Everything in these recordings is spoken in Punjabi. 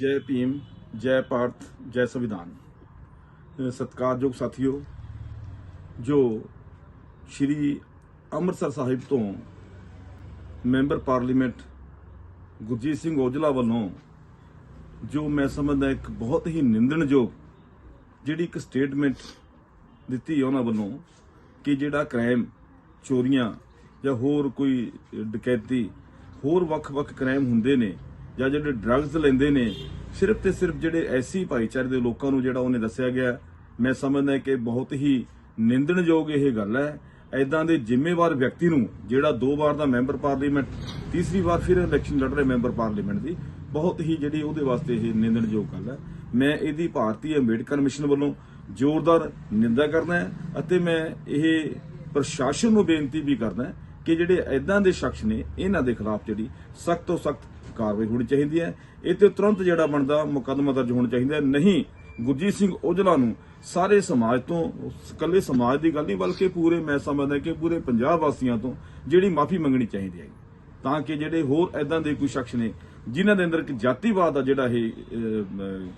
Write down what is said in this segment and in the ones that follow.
ਜੈ ਭੀਮ, ਜੈ ਭਾਰਤ ਜੈ ਸੰਵਿਧਾਨ। ਸਤਿਕਾਰਯੋਗ ਸਾਥੀਓ, ਜੋ ਸ਼੍ਰੀ ਅੰਮ੍ਰਿਤਸਰ ਸਾਹਿਬ ਤੋਂ ਮੈਂਬਰ ਪਾਰਲੀਮੈਂਟ ਗੁਰਜੀਤ ਸਿੰਘ ਔਜਲਾ ਵੱਲੋਂ, ਜੋ ਮੈਂ ਸਮਝਦਾ ਇੱਕ ਬਹੁਤ ਹੀ ਨਿੰਦਣਯੋਗ ਜਿਹੜੀ ਇੱਕ ਸਟੇਟਮੈਂਟ ਦਿੱਤੀ ਹੈ ਉਹਨਾਂ ਵੱਲੋਂ ਕਿ ਜਿਹੜਾ ਕ੍ਰਾਈਮ ਚੋਰੀਆਂ ਜਾਂ ਹੋਰ ਕੋਈ ਡਕੈਤੀ, ਹੋਰ ਵੱਖ-ਵੱਖ ਕ੍ਰਾਈਮ ਹੁੰਦੇ ਨੇ ਜਾਂ ਜਿਹੜੇ ਡਰੱਗਸ ਲੈਂਦੇ ਨੇ, ਸਿਰਫ ਤੇ ਸਿਰਫ ਜਿਹੜੇ ਐਸੀ ਭਾਈਚਾਰੇ ਦੇ ਲੋਕਾਂ ਨੂੰ ਜਿਹੜਾ ਉਹਨੇ ਦੱਸਿਆ ਗਿਆ, ਮੈਂ ਸਮਝਦਾ ਕਿ ਬਹੁਤ ਹੀ ਨਿੰਦਣਯੋਗ ਇਹ ਗੱਲ ਹੈ। ਐਦਾਂ ਦੇ ਜ਼ਿੰਮੇਵਾਰ ਵਿਅਕਤੀ ਨੂੰ ਜਿਹੜਾ ਦੋ ਵਾਰ ਦਾ ਮੈਂਬਰ ਪਾਰਲੀਮੈਂਟ, ਤੀਸਰੀ ਵਾਰ ਫਿਰ ਇਲੈਕਸ਼ਨ ਲੜ ਰਿਹਾ ਮੈਂਬਰ ਪਾਰਲੀਮੈਂਟ ਦੀ, ਬਹੁਤ ਹੀ ਜਿਹੜੀ ਉਹਦੇ ਵਾਸਤੇ ਇਹ ਨਿੰਦਣਯੋਗ ਗੱਲ ਹੈ। ਮੈਂ ਇਹਦੀ ਭਾਰਤੀ ਅੰਬੇਡਕਰ ਮਿਸ਼ਨ ਵੱਲੋਂ ਜ਼ੋਰਦਾਰ ਨਿੰਦਾ ਕਰਦਾ ਅਤੇ ਮੈਂ ਇਹ ਪ੍ਰਸ਼ਾਸਨ ਨੂੰ ਬੇਨਤੀ ਵੀ ਕਰਦਾ ਕਿ ਜਿਹੜੇ ਐਦਾਂ ਦੇ ਸ਼ਖਸ ਨੇ, ਇਹਨਾਂ ਦੇ ਖਿਲਾਫ ਜਿਹੜੀ ਸਖਤ ਤੋਂ ਸਖਤ ਕਾਰਵਾਈ ਹੋਣੀ ਚਾਹੀਦੀ ਹੈ। ਇਹ ਤੇ ਤੁਰੰਤ ਜਿਹੜਾ ਬਣਦਾ, ਮੁਕੱਦਮਾ ਦਰਜ ਹੋਣਾ ਚਾਹੀਦਾ ਨਹੀਂ, ਗੁਰਜੀਤ ਸਿੰਘ ਔਜਲਾ ਨੂੰ ਸਾਰੇ ਸਮਾਜ ਤੋਂ, ਇਕੱਲੇ ਸਮਾਜ ਦੀ ਗੱਲ ਨਹੀਂ, ਬਲਕਿ ਪੂਰੇ, ਮੈਂ ਸਮਝਦਾ ਕਿ ਪੂਰੇ ਪੰਜਾਬ ਵਾਸੀਆਂ ਤੋਂ ਜਿਹੜੀ ਮਾਫੀ ਮੰਗਣੀ ਚਾਹੀਦੀ ਹੈ। ਤਾਂ ਕਿ ਜਿਹੜੇ ਹੋਰ ਐਦਾਂ ਦੇ ਕੋਈ ਸ਼ਖਸ ਨੇ, ਜਿਨ੍ਹਾਂ ਦੇ ਅੰਦਰ ਇੱਕ ਜਾਤੀਵਾਦ ਦਾ ਜਿਹੜਾ ਇਹ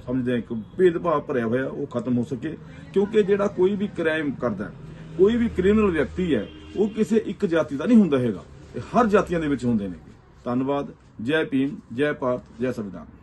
ਸਮਝਦੇ ਇੱਕ ਭੇਦਭਾਵ ਭਰਿਆ ਹੋਇਆ, ਉਹ ਖਤਮ ਹੋ ਸਕੇ। ਕਿਉਂਕਿ ਜਿਹੜਾ ਕੋਈ ਵੀ ਕ੍ਰਾਈਮ ਕਰਦਾ ਕੋਈ ਵੀ ਕ੍ਰਿਮੀਨਲ ਵਿਅਕਤੀ ਹੈ, ਉਹ ਕਿਸੇ ਇੱਕ ਜਾਤੀ ਦਾ ਨਹੀਂ ਹੁੰਦਾ ਹੈਗਾ। ਇਹ ਹਰ ਜਾਤੀਆਂ ਦੇ ਵਿੱਚ ਹੁੰਦੇ ਨੇ। ਧੰਨਵਾਦ। ਜੈ ਭੀਮ ਜੈ ਭਾਰਤ ਜੈ ਸੰਵਿਧਾਨ।